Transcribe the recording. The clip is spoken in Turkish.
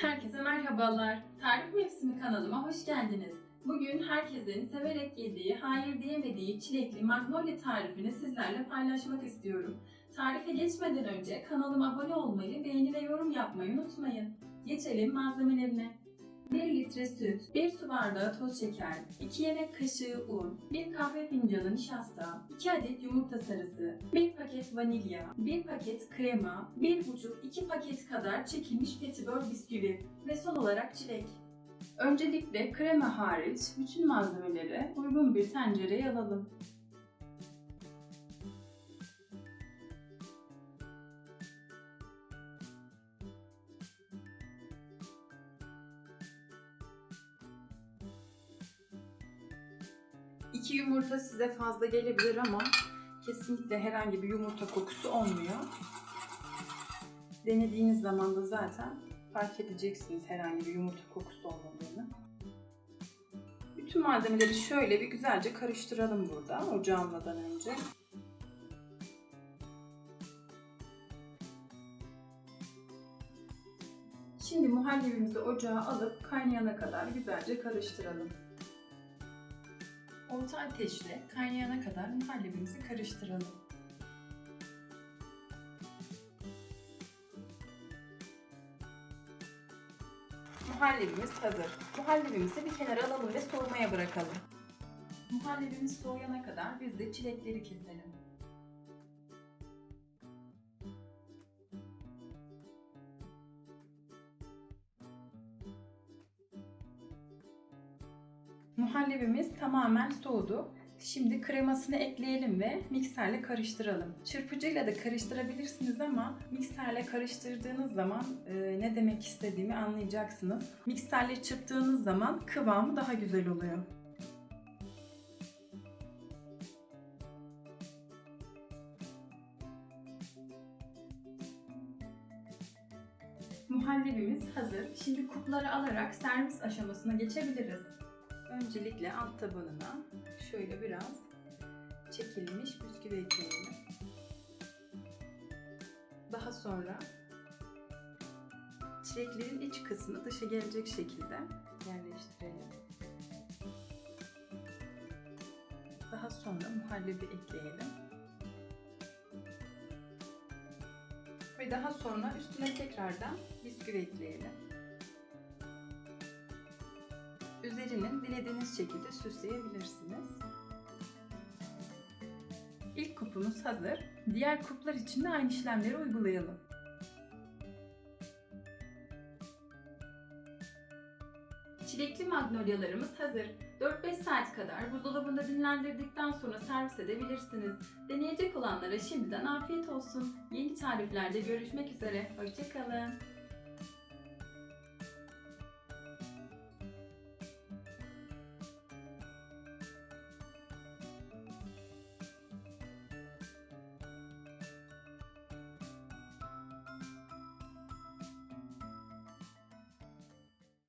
Herkese merhabalar. Tarif Mevsimi kanalıma hoş geldiniz. Bugün herkesin severek yediği, hayır diyemediği çilekli magnolia tarifini sizlerle paylaşmak istiyorum. Tarife geçmeden önce kanalıma abone olmayı, beğeni ve yorum yapmayı unutmayın. Geçelim malzemelerine. 1 litre süt, 1 su bardağı toz şeker, 2 yemek kaşığı un, 1 kahve fincanı nişasta, 2 adet yumurta sarısı, 1 paket vanilya, 1 paket krema, 1,5-2 paket kadar çekilmiş petibör bisküvi ve son olarak çilek. Öncelikle krema hariç bütün malzemeleri uygun bir tencereye alalım. İki yumurta size fazla gelebilir ama kesinlikle herhangi bir yumurta kokusu olmuyor. Denediğiniz zaman da zaten fark edeceksiniz herhangi bir yumurta kokusu olmadığını. Bütün malzemeleri şöyle bir güzelce karıştıralım burada ocağımdan önce. Şimdi muhallebimizi ocağa alıp kaynayana kadar güzelce karıştıralım. Orta ateşle kaynayana kadar muhallebimizi karıştıralım. Muhallebimiz hazır. Muhallebimizi bir kenara alalım ve soğumaya bırakalım. Muhallebimiz soğuyana kadar biz de çilekleri keselim. Muhallebimiz tamamen soğudu. Şimdi kremasını ekleyelim ve mikserle karıştıralım. Çırpıcıyla da karıştırabilirsiniz ama mikserle karıştırdığınız zaman e, ne demek istediğimi anlayacaksınız. Mikserle çırptığınız zaman kıvamı daha güzel oluyor. Muhallebimiz hazır. Şimdi kupları alarak servis aşamasına geçebiliriz. Öncelikle alt tabanına şöyle biraz çekilmiş bisküvi ekleyelim. Daha sonra çileklerin iç kısmı dışa gelecek şekilde yerleştirelim. Daha sonra muhallebi ekleyelim. Ve daha sonra üstüne tekrardan bisküvi ekleyelim. Üzerinin dilediğiniz şekilde süsleyebilirsiniz. İlk kupumuz hazır. Diğer kuplar için de aynı işlemleri uygulayalım. Çilekli magnolyalarımız hazır. 4-5 saat kadar buzdolabında dinlendirdikten sonra servis edebilirsiniz. Deneyecek olanlara şimdiden afiyet olsun. Yeni tariflerde görüşmek üzere. Hoşçakalın.